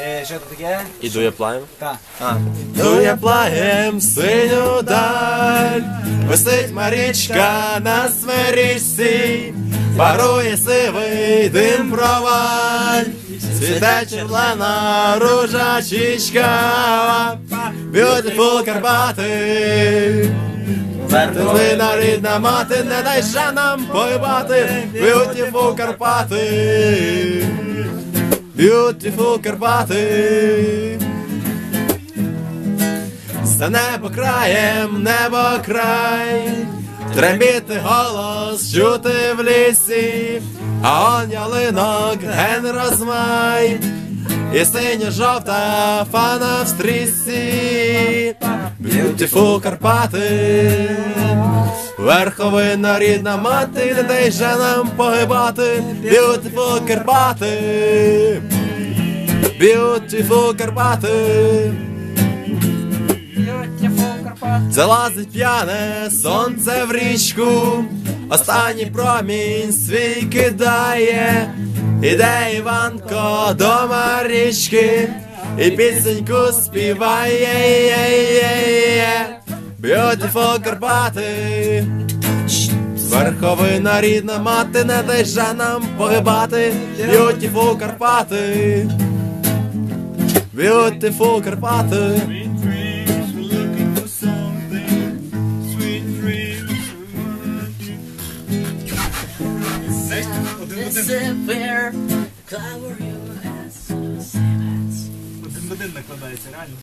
Е, що це таке? І дує плаєм? Так. Дує плаєм синю даль, висить Марічка на смирічці, парує сивий дим проваль, цвіте червона ружа чічка, beautiful Карпати. Вертолина рідна мати, не дай же нам поїбати, beautiful Карпати. Beautiful Карпати. За небо краєм, небо край, трембіти голос чути в лісі, а он ялинок ген розмай, і синя жовта фана в стрісі, Beautiful Карпати, верховина рідна мати, не дай же нам погибати, Beautiful Карпати, Beautiful Карпати. Залазить п'яне сонце в річку, останній промінь свій кидає, іде Іванко до Марічки, і пісеньку співає. Beautiful Карпати, верховина рідна мати, не дай нам погибати. Beautiful Карпати, Beautiful Карпати. Один в один накладається, реально.